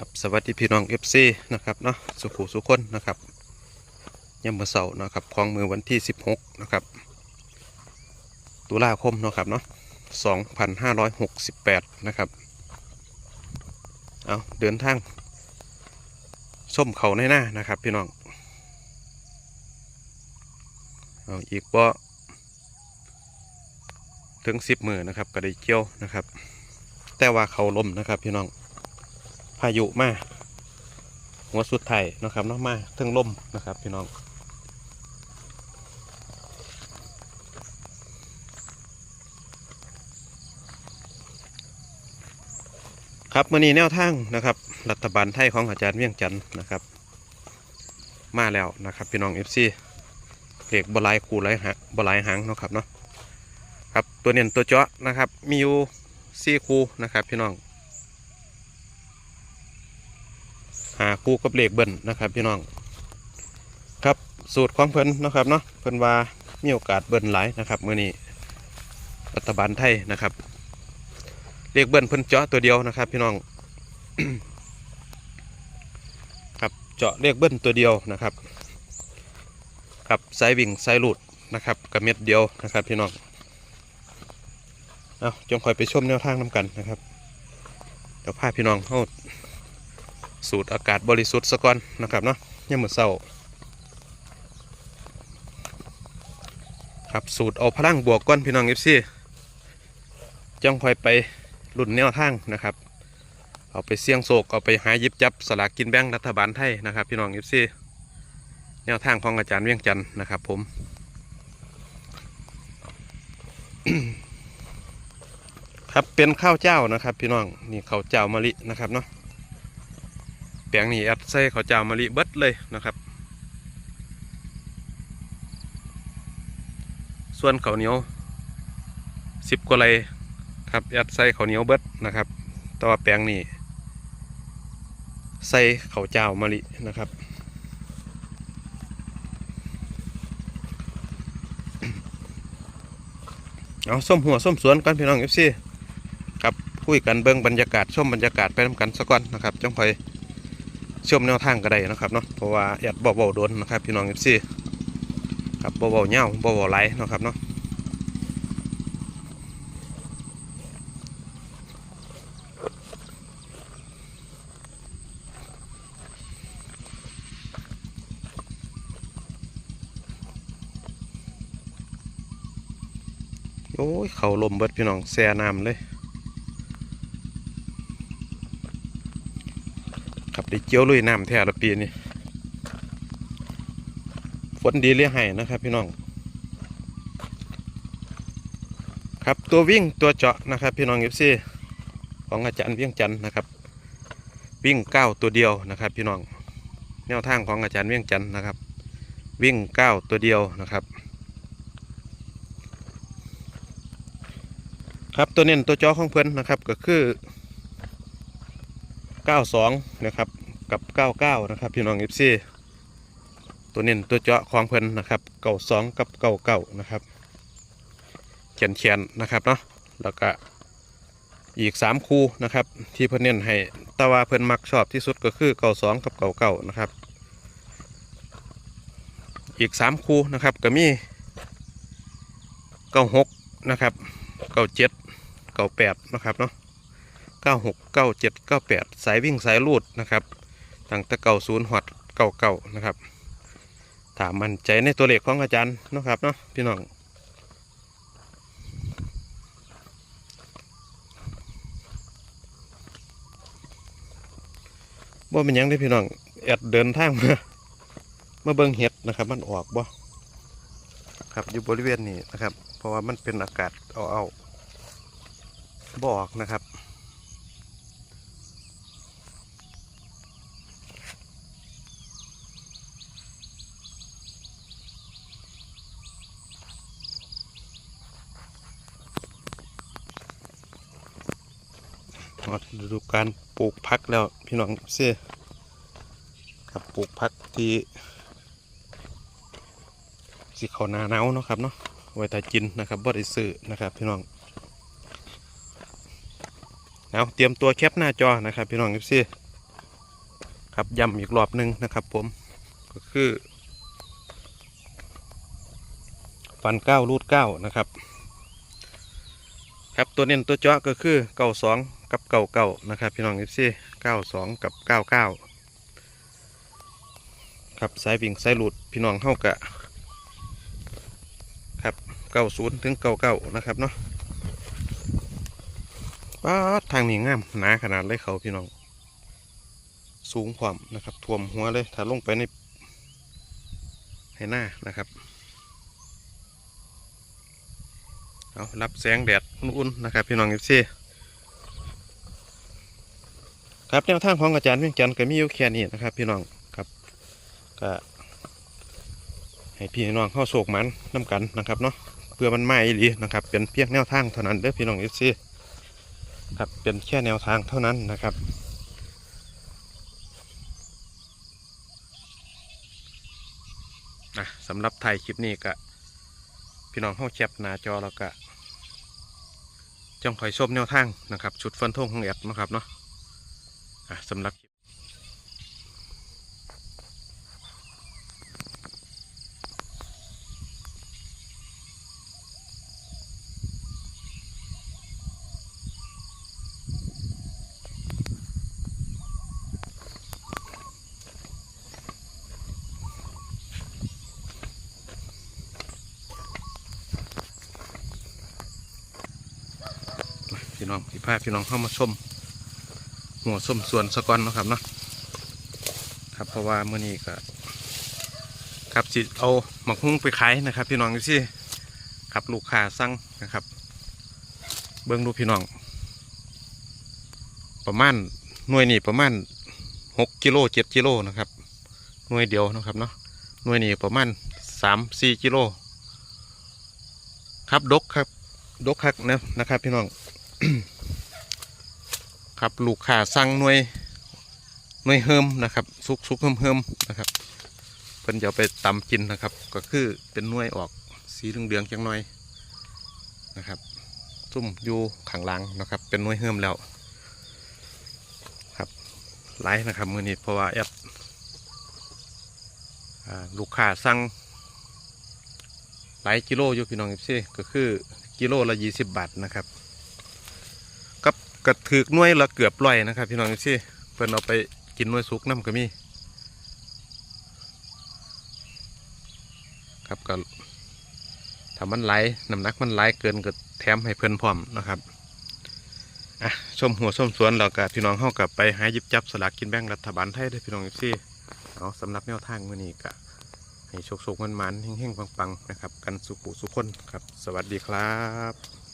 ครับสวัสดีพี่น้อง FC นะครับเนาะสุขุสุขคนนะครับยามมื้อเสาร์นะครับของมือวันที่ 16 นะครับ ตุลาคมเนาะครับเนาะ2568 นะครับ เอาเดินทางส้มเขาในหน้านะครับพี่น้อง เอาอีกบ่ถึง 10 มือนะครับก็ได้เกี่ยวนะครับ แต่ว่าเขาล้มนะครับพี่น้อง พายุมาหัวสุดไทยนะครับเนาะมาเทิงลมนะครับ พี่น้องครับมื่อนี้แนวทางนะครับ รัฐบาลไทยของอาจารย์เวียงจันทร์นะครับ มาแล้วนะครับพี่น้องเอฟซีเด็กบลายคู่หลายหางบลายหางนะครับเนาะครับตัวเน้นตัวเจาะนะครับ มีอยู่สี่คูนะครับพี่น้อง หาคู่กับเลขเบิ้ลนะครับพี่น้อง ครับสูตรของเพิ่นนะครับเนาะเพิ่นว่ามีโอกาสเบิ้ลหลายนะครับเมื่อนี้รัฐบาลไทยนะครับเลขเบิ้ลเพิ่นเจาะตัวเดียวนะครับพี่น้องครับเจาะเลขเบิ้ลตัวเดียวนะครับกับสายวิ่งสายหลุดนะครับกับเม็ดเดียวนะครับพี่น้องเอาจงคอยไปชมแนวทางน้ำกันนะครับเดี๋ยวพาพี่น้องเข้า สูตรอากาศบริสุทธิ์สะก่อนนะครับเนาะยังมือเศร้าครับสูตรเอาพลังบวกก้อนพี่น้องเอฟซีจังคอยไปรุ่นแนวทางนะครับ เอาไปเสี่ยงโศกเอาไปหายิบจับสลากกินแบ่งรัฐบาลไทยนะครับ พี่น้องเอฟซีแนวทางของอาจารย์เวียงจันทร์นะครับ ผมครับเป็นข้าวเจ้านะครับ พี่น้องนี่ข้าวเจ้ามะลินะครับเนาะ แปลงนี้แอดใส่ข้าวเจ้ามะลิเบิดเลยนะครับ ส่วนข้าวเหนียวสิบกว่าไรครับแอดใส่ข้าวเหนียวเบิดนะครับแต่ว่าแปลงนี้ใส่ข้าวเจ้ามะลินะครับเอาส้มหัวส้มสวนกันพี่น้องเอฟซีครับคุยกันเบิ้งบรรยากาศชมบรรยากาศไปทำกันสักก่อนนะครับจังคอย ชมแนวทางก็ได้นะครับเนาะเพราะว่าแอดบ่เบาโดนนะครับพี่น้องเอฟซีครับบ่เบาเงาบ่เบาไหลนะครับเนาะโอ้ยเขาลมเบิดพี่น้องแซ่น้ำเลย ครับได้เจียวลุยน้ำแท้ละปีนี้ฝนดีเลี้ยให้นะครับ พี่น้อง ครับตัววิ่งตัวเจาะนะครับ พี่น้องเอฟซีของอาจารย์เวียงจันทร์นะครับ วิ่งเก้าตัวเดียวนะครับ พี่น้องแนวทางของอาจารย์เวียงจันทร์นะครับ วิ่งเก้าตัวเดียวนะครับ ครับตัวเน้นตัวจาะของเพื่อนนะครับก็คือ 92 นะครับ กับ 99 นะครับ พี่น้อง FC ตัวเน้นตัวเจาะของเพิ่นนะครับ92กับ99นะครับเขียนเขียนนะครับเนาะแล้วก็อีก3คู่นะครับ ที่เพิ่นเน้นให้ต่ว่าเพิ่นมักชอบที่สุดก็คือ92กับ99นะครับ อีก3คู่นะครับก็มี96นะครับ97 98นะครับเนาะ 96 97 98 สายวิ่งสายลูดนะครับตั้งแต่เก่าศูนย์หอดเก่าเก่านะครับถามมันใจในตัวเลขของอาจารย์นะครับเนาะพี่น้องบ่เป็นยังได้พี่น้องแอดเดินทางมามาเบิ่งเห็ดนะครับ มันออกบ่ครับอยู่บริเวณนี้นะครับ เพราะว่ามันเป็นอากาศเอาเอาๆบ่ออกนะครับ หมดฤดูการปลูกพักแล้วพี่น้องเสียครับปลูกพักที่สิเขานาหนาวเนาะครับเนาะไว้ต่กินนะครับบ่ได้ซื้อนะครับ พี่น้องเอาเตรียมตัวแคปหน้าจอนะครับ พี่น้องเอฟซีครับย้ำอีกรอบหนึ่งนะครับ ผมก็คือฟันเก้ารูดเก้านะครับ ครับตัวเน้นตัวเจาะก็คือเก้าสองกับเก้าเก้านะครับ พี่น้องเอฟซีเก้าสองกับเก้าเก้าครับสายวิ่งสายหลุดพี่น้องเข้ากะครับเก้าศูนย์ถึงเก้าเก้านะครับเนาะป้าทางนี้งามหนาขนาดเลยเขาพี่น้อง สูงความนะครับท่วมหัวเลยถ้าลงไปในให้หน้านะครับ เอารับแสงแดดอุ่นๆนะครับพี่น้องเอฟซีครับแนวทางของอาจารย์เพียงจันทร์ก็มีอยู่แค่นี้นะครับ พี่น้องครับก็ให้พี่น้องเข้าโศกมันน้กันนะครับเนาะเพื่อมันไม่อีหลีนะครับ เป็นเพียงแนวทางเท่านั้นเด้อพี่น้องเอฟซีครับเป็นแค่แนวทางเท่านั้นนะครับนะสำหรับไทยคลิปนี้ก็พี่น้องเข้าแคปหน้าจอแล้วก็ จ้องคอยชมแนวทางนะครับ ชุดฟันธงของแอดนะครับเนาะอะสำหรับ พี่น้องพี่พาพี่น้องเข้ามาชมหัวส้มสวนสะกอนนะครับเนาะครับเพราะว่าเมื่อนี้ก็ครับจิเอาหมักหุ้งไปขายนะครับ พี่น้องดูสิครับลูกค้าสั่งนะครับ เบิ้องดูพี่น้อง ประมาณหน่วยนี่ประมาณหกกิโลเจ็ดกิโลนะครับหน่วยเดียวนะครับเนาะหน่วยนี่ประมาณสามสี่กิโลครับดกครับดกคักนะนะครับ พี่น้อง ครับลูกค้าสั่งหน่วยหน่วยเฮิมนะครับ ซุกซุกเฮิมเฮิมนะครับเพิ่นจะเอาไปตำกินนะครับ ก็คือเป็นหน่วยออกสีเหลืองๆจังหน่อยนะครับซุ่มอยู่ข้างล่างนะครับ เป็นหน่วยเฮิมแล้วครับไลฟ์นะครับมือนี้เพราะว่าแอปลูกค้าสั่งหลายกิโลอยู่พี่น้องเอฟซีก็คือกิโลละยี่สิบบาทนะครับ กับกระถือกน่วยละเกือบร้อยนะครับพี่น้องที่เพิ่อนเอาไปกินน่วยสุกน้ำก็มีครับก็ถ้ามันไหลน้ำหนักมันไหลเกินก็แถมให้เพิ่อนพร้อมนะครับอะชมหัวชมสวนเรากับพี่น้องเข้ากับไปหายิบจับสลากกินแบ่งรัฐบาลไทยเด้พี่น้องที่เอาสำหรับแนวทางมื้อนี้ก็ให้โชคๆมันๆเฮงๆปังๆนะครับ กันสุขุสุขคนครับ สวัสดีครับ